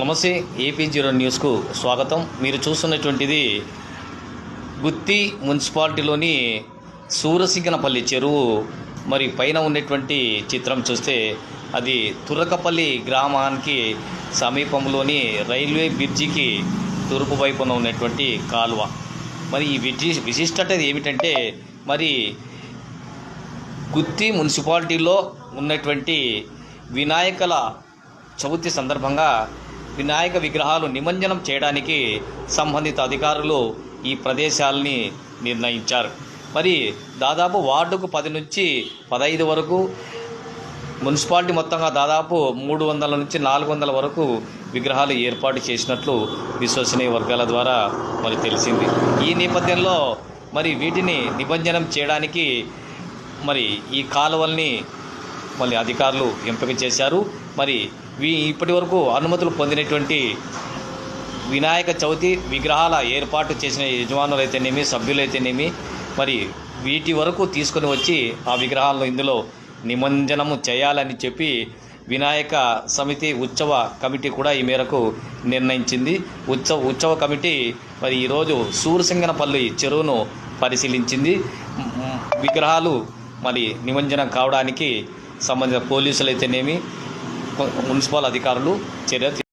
నమస్తే AP zero న్యూస్కు స్వాగతం. మీరు చూస్తున్నటువంటిది గుత్తి మున్సిపాలిటీలోని సూరసింగనపల్లి చెరువు మరి పైన ఉన్నటువంటి చిత్రం చూస్తే అది తురకపల్లి గ్రామానికి సమీపంలోని రైల్వే బ్రిడ్జికి తూర్పు వైపున ఉన్నటువంటి కాలువ. మరి ఈ విశిష్ విశిష్టత ఏమిటంటే మరి గుత్తి మున్సిపాలిటీలో ఉన్నటువంటి వినాయకుల చవితి సందర్భంగా వినాయక విగ్రహాలు నిమజ్జనం చేయడానికి సంబంధిత అధికారులు ఈ ప్రదేశాలని నిర్ణయించారు. మరి దాదాపు వార్డుకు పది నుంచి పదహైదు వరకు మున్సిపాలిటీ మొత్తంగా దాదాపు మూడు వందల నుంచి నాలుగు వందల వరకు విగ్రహాలు ఏర్పాటు చేసినట్లు విశ్వసనీయ వర్గాల ద్వారా మరి తెలిసింది. ఈ నేపథ్యంలో మరి వీటిని నిమజ్జనం చేయడానికి మరి ఈ కాలువల్ని మళ్ళీ అధికారులు ఎంపిక చేశారు. మరి వీ ఇప్పటి వరకు అనుమతులు పొందినటువంటి వినాయక చవితి విగ్రహాల ఏర్పాటు చేసిన యజమానులైతేనేమి సభ్యులైతేనేమి మరి వీటి వరకు తీసుకొని వచ్చి ఆ విగ్రహాలను ఇందులో నిమజ్జనము చేయాలని చెప్పి వినాయక సమితి ఉత్సవ కమిటీ కూడా ఈ మేరకు నిర్ణయించింది. ఉత్సవ ఉత్సవ కమిటీ మరి ఈరోజు సూరసింగనపల్లి చెరువును పరిశీలించింది. విగ్రహాలు మరి నిమజ్జనం కావడానికి సంబంధిత పోలీసులు అయితేనేమి మున్సిపల్ అధికారులు చర్య